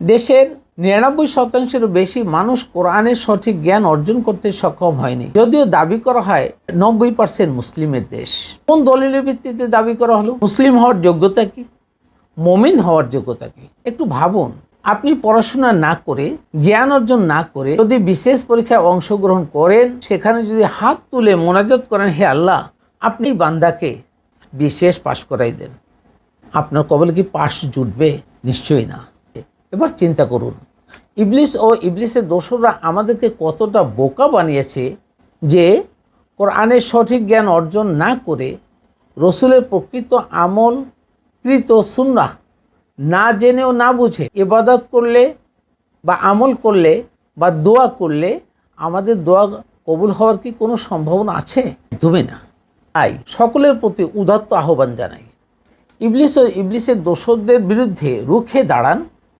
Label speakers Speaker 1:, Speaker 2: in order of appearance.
Speaker 1: দেশের নিরানব্বই শতাংশেরও বেশি মানুষ কোরআনের সঠিক জ্ঞান অর্জন করতে সক্ষম হয়নি। যদিও দাবি করা হয় নব্বই পার্সেন্ট মুসলিমের দেশ। কোন দলিলের ভিত্তিতে দাবি করা হলো? মুসলিম হওয়ার যোগ্যতা কি? মমিন হওয়ার যোগ্যতা কি? একটু ভাবুন। আপনি পড়াশোনা না করে, জ্ঞান অর্জন না করে, যদি বিশেষ পরীক্ষায় অংশগ্রহণ করেন, সেখানে যদি হাত তুলে মোনাজাত করেন, হে আল্লাহ, আপনি বান্দাকে বিশেষ পাশ করাই দেন। আপনার কবলে কি পাশ জুটবে? নিশ্চয়ই না। এবার চিন্তা করুন। ইবলিস ও ইবলিসের দোসররা আমাদেরকে কতটা বোকা বানিয়েছে যে কোরআনের সঠিক জ্ঞান অর্জন না করে রসুলের প্রকৃত আমল কৃত সুন্নাহ না জেনেও না বুঝে ইবাদত করলে বা আমল করলে বা দোয়া করলে আমাদের দোয়া কবুল হওয়ার কি কোনো সম্ভাবনা আছে? তুমি না। তাই সকলের প্রতি উদাত্ত আহ্বান জানাই। ইবলিস ও ইবলিসের দোষরদের বিরুদ্ধে রুখে দাঁড়ান।